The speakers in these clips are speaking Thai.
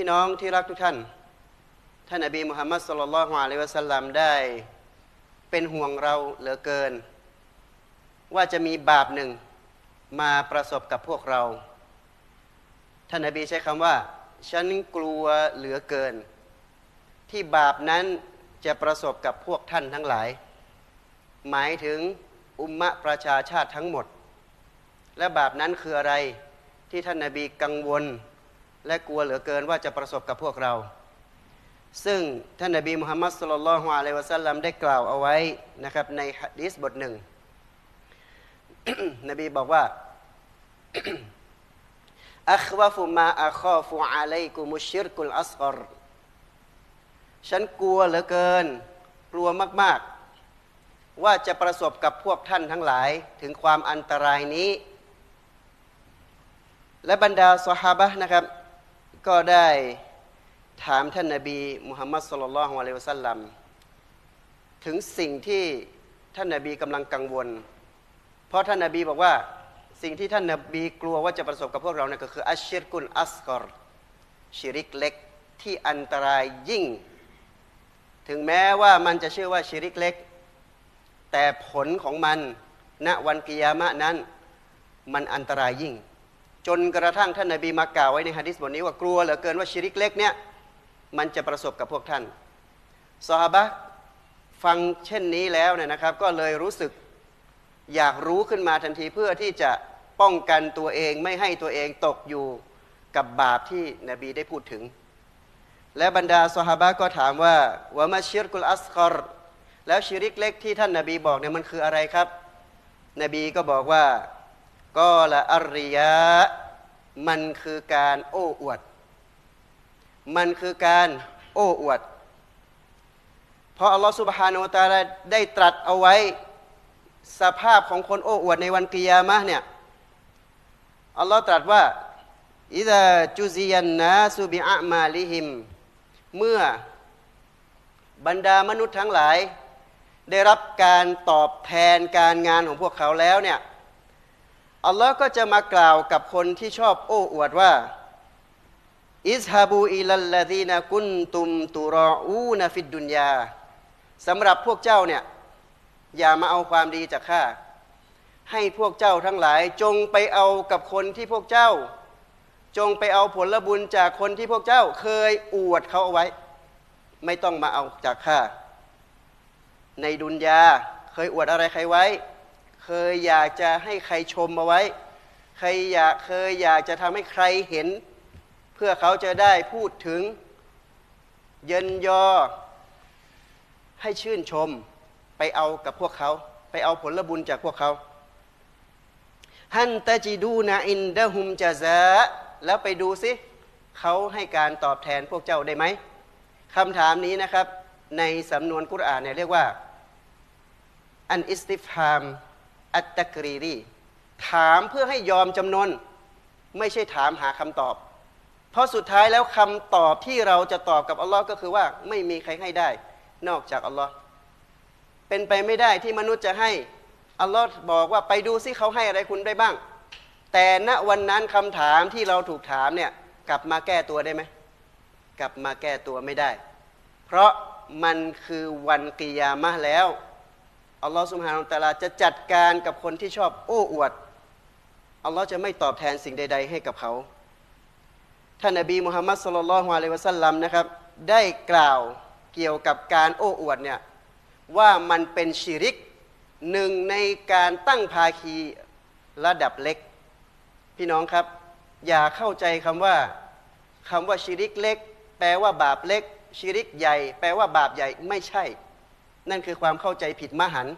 พี่น้องที่รักทุกท่าน ท่านนบีมุฮัมมัดสุลลัลฮวาอะลัยวะสัลลัมได้เป็นห่วงเราเหลือเกิน ว่าจะมีบาปหนึ่งมาประสบกับพวกเรา ท่านนบีใช้คำว่า ฉันกลัวเหลือเกิน ที่บาปนั้นจะประสบกับพวกท่านทั้งหลาย หมายถึงอุมมะประชาชาติทั้งหมด และบาปนั้นคืออะไรที่ท่านนาบีกังวล และกลัวเหลือเกินว่าจะประสบกับพวกเรา ซึ่งท่านนบีมุฮัมมัดสุลลัลฮวาอะลัยวะสัลลัมได้กล่าวเอาไว้นะครับในฮะดีษบทหนึ่ง นบีบอกว่าอัควฟุมาอัคอฟุอะลัยกุมุชิรกุลอัสกรฉันกลัวเหลือเกิน กลัวมาก ๆ ว่าจะประสบกับพวกท่านทั้งหลายถึงความอันตรายนี้ และบรรดาสหาบะนะครับ ก็ได้ถามท่านนาบีมุฮัมมัดสุลลัลฮวาเลวะสัลลัมถึงสิ่งที่ท่านนาบีกำลังกังวล เพราะท่านนาบีบอกว่าสิ่งที่ท่านนาบีกลัวว่าจะประสบกับพวกเราเนี่ยก็คืออัชชิรกุลอัสกอรชิริกเล็กที่อันตรายยิ่ง ถึงแม้ว่ามันจะชื่อว่าชิริกเล็ก แต่ผลของมันณวันกิยามะนั้น มันอันตรายยิ่ง จนกระทั่งท่านนาบีมากล่าวไว้ในฮะดิษบทนี้ว่ากลัวเหลือเกินว่าชิริกเล็กเนี่ยมันจะประสบกับพวกท่านซอฮาบะฟังเช่นนี้แล้วเนี่ยนะครับ ก็เลยรู้สึกอยากรู้ขึ้นมาทันทีเพื่อที่จะป้องกันตัวเองไม่ให้ตัวเองตกอยู่กับบาปที่นบีได้พูดถึง และบรรดาสหาบะก็ถามว่าวะมาชิรกุลอัสคอรแล้วชิริกเล็กที่ท่านนาบีบอกเนี่ยมันคืออะไรครับ นบีก็บอกว่า ก็ละอริยะ มันคือการโอ้อวด มันคือการโอ้อวด เพราะอัลลอฮฺสุบฮานาอัตาลาได้ตรัสเอาไว้สภาพของคนโอ้อวดในวันกิยามะเนี่ยอัลลอฮ์ตรัสว่าอิดะจุซิยันนาสุบิอะมาลิฮิม เมื่อบรรดามนุษย์ทั้งหลาย ได้รับการตอบแทนการงานของพวกเขาแล้วเนี่ย อัลลอฮ์ก็จะมากล่าวกับคนที่ชอบโอ้อวดว่า อิสฮาบูอิลลลาดีนกุนตุมตุรออูนฟิดดุนยาสำหรับพวกเจ้าเนี่ย อย่ามาเอาความดีจากข้า ให้พวกเจ้าทั้งหลายจงไปเอากับคนที่พวกเจ้า จงไปเอาผลบุญจากคนที่พวกเจ้า เคยอวดเขาเอาไว้ ไม่ต้องมาเอาจากข้า ในดุนยาเคยอวดอะไรใครไว้ เคยอยากจะให้ใครชมเอาไว้ ใครอยากเคยอยากจะทำให้ใครเห็น เพื่อเขาจะได้พูดถึง เยินยอ ให้ชื่นชมไปเอากับพวกเขา ไปเอาผลบุญจากพวกเขาฮันตะจิดูนาอินดะฮุมจาซาแล้วไปดูสิเขาให้การตอบแทนพวกเจ้าได้ไหมคำถามนี้นะครับ ในสำนวนกุรอานเนี่ยเรียกว่า อันอิสติฟาม อัตตะกรีรีถามเพื่อให้ยอมจำนน ไม่ใช่ถามหาคำตอบ เพราะสุดท้ายแล้วคำตอบที่เราจะตอบกับอัลลอฮ์ก็คือว่าไม่มีใครให้ได้ นอกจากอัลลอฮ์เป็นไปไม่ได้ที่มนุษย์จะให้อัลลอฮ์บอกว่าไปดูซิเขาให้อะไรคุณได้บ้าง แต่ณวันนั้นคำถามที่เราถูกถามเนี่ยกลับมาแก้ตัวได้ไหมกลับมาแก้ตัวไม่ได้ เพราะมันคือวันกิยามะแล้ว อัลลอฮ์สุบฮานาอัลตะลาจะจัดการกับคนที่ชอบโอ้อวด อัลลอฮ์จะไม่ตอบแทนสิ่งใด ๆ ให้กับเขา ท่านนบีมุฮัมมัดสุลลัลฮวาเลวะสัลลัมนะครับ ได้กล่าวเกี่ยวกับการโอ้อวดเนี่ยว่ามันเป็นชิริกหนึ่งในการตั้งภาคีระดับเล็ก พี่น้องครับ อย่าเข้าใจคำว่าคำว่าชิริกเล็ก แปลว่าบาปเล็ก ชิริกใหญ่ แปลว่าบาปใหญ่ไม่ใช่ นั่นคือความเข้าใจผิดมหันต์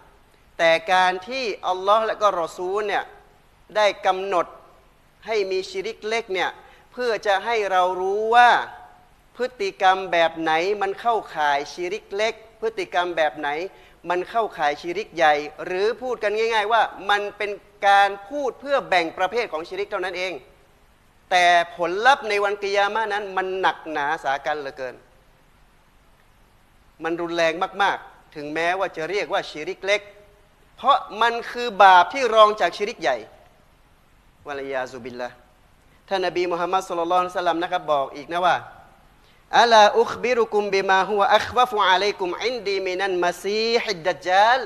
แต่การที่อัลลอฮ์และก็รอซูลเนี่ยได้กำหนดให้มีชิริกเล็กเนี่ยเพื่อจะให้เรารู้ว่าพฤติกรรมแบบไหนมันเข้าข่ายชิริกเล็ก พฤติกรรมแบบไหนมันเข้าข่ายชิริกใหญ่ หรือพูดกันง่าย ๆ ว่ามันเป็นการพูดเพื่อแบ่งประเภทของชิริกเท่านั้นเอง แต่ผลลัพธ์ในวันกิยามะนั้นมันหนักหนาสากันเหลือเกิน มันรุนแรงมากๆ ถึงแม้ว่าจะเรียกว่าชิริกเล็ก เพราะมันคือบาปที่รองจากชิริกใหญ่วะลยาซุบิลละท่านนบีมุฮัมมัดสุลลัลสลัมนะครับบอกอีกนะว่าอัลาอุคบิรุกุมบิมาฮุวะอัควฟุอะลัยกุมอินดีมินันมาซีฮิดดัจจาล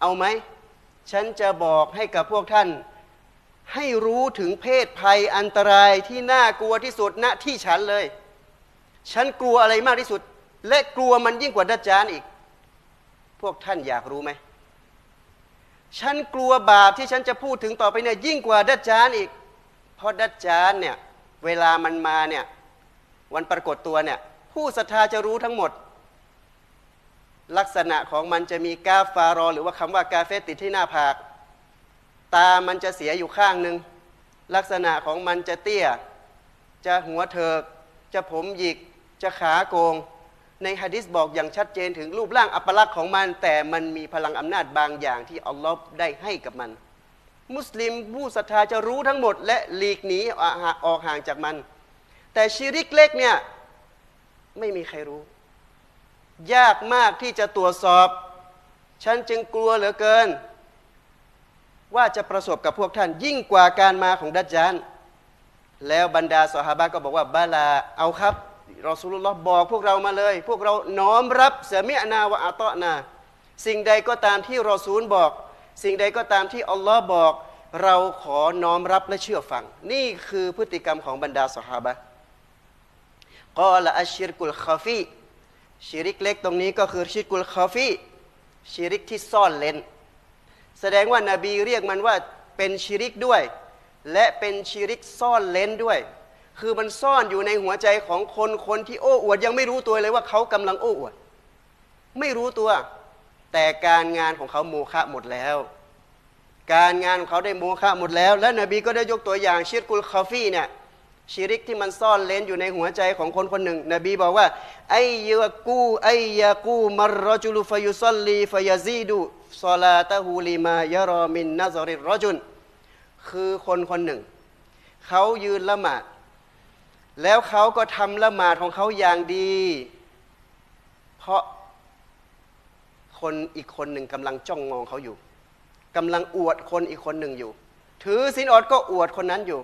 เอาไหม ฉันจะบอกให้กับพวกท่าน ให้รู้ถึงเพศภัยอันตรายที่น่ากลัวที่สุดณที่ฉันเลย ฉันกลัวอะไรมากที่สุด และกลัวมันยิ่งกว่าดัจจานอีก พวกท่านอยากรู้ไหม ฉันกลัวบาปที่ฉันจะพูดถึงต่อไปเนี่ยยิ่งกว่าดัจจานอีก เพราะดัจจานเนี่ยเวลามันมาเนี่ยวันปรากฏตัวเนี่ยผู้ศรัทธาจะรู้ทั้งหมด ลักษณะของมันจะมีกาฟารอ หรือว่าคำว่ากาเฟติดที่หน้าผาก ตามันจะเสียอยู่ข้างหนึ่งลักษณะของมันจะเตี้ย จะหัวเถิก จะผมหยิก จะขาโกง ในฮะดิษบอกอย่างชัดเจนถึงรูปร่างอัปลักษณ์ของมัน แต่มันมีพลังอำนาจบางอย่างที่อัลลอฮ์ได้ให้กับมัน มุสลิมผู้ศรัทธาจะรู้ทั้งหมด และหลีกหนีออกห่างจากมัน แต่ชิริกเล็กเนี่ยไม่มีใครรู้ ยากมากที่จะตรวจสอบ ฉันจึงกลัวเหลือเกิน ว่าจะประสบกับพวกท่านยิ่งกว่าการมาของดัจจานแล้วบรรดาสหาบะก็บอกว่าบาลาเอาครับ รอสูลุลลอฮ์บอกพวกเรามาเลย พวกเราน้อมรับเสมีอนาวะอาตอนา สิ่งใดก็ตามที่รอซูลบอก สิ่งใดก็ตามที่อัลลอฮ์บอก เราขอน้อมรับและเชื่อฟัง นี่คือพฤติกรรมของบรรดาสหาบะกอละอัชชิรกุลคาฟีชิริกเล็กตรงนี้ก็คือชิรกุลคาฟีชิริกที่ซ่อนเลนแสดงว่านาบีเรียกมันว่าเป็นชิริกด้วย และเป็นชิริกซ่อนเลนด้วย คือมันซ่อนอยู่ในหัวใจของคนคนที่โอ้อวดยังไม่รู้ตัวเลยว่าเขากำลังโอ้อวด ไม่รู้ตัว แต่การงานของเขาโมฆะหมดแล้ว การงานของเขาได้โมฆะหมดแล้ว และนบีก็ได้ยกตัวอย่างชิรกุลคาฟี่เนี่ยชิริกที่มันซ่อนเลนอยู่ในหัวใจของคนคนหนึ่ง นบีบอกว่าไอยะกูไอยะกูมารรจุลฟยุซัลลีฟยาซีดูซอลาตะฮูลิมายารอมินนาซอริรรจุน คือคนคนหนึ่ง เขายืนละหมาด แล้วเขาก็ทำละหมาดของเขาอย่างดี เพราะคนอีกคนหนึ่งกำลังจ้องมองเขาอยู่กำลังอวดคนอีกคนหนึ่งอยู่ ถือสินอดก็อวดคนนั้นอยู่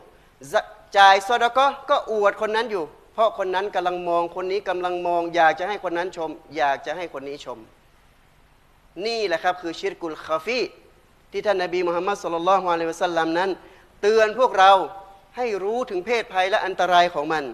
จ่ายซอดก็ก็อวดคนนั้นอยู่ เพราะคนนั้นกำลังมองคนนี้กำลังมอง อยากจะให้คนนั้นชม อยากจะให้คนนี้ชม นี่แหละครับคือชิรกุลคาฟีที่ท่านนาบีมุฮัมมัดสุลลัลฮวาเลวะสัลลัมนั้น เตือนพวกเรา ให้รู้ถึงเพศภัยและอันตรายของมัน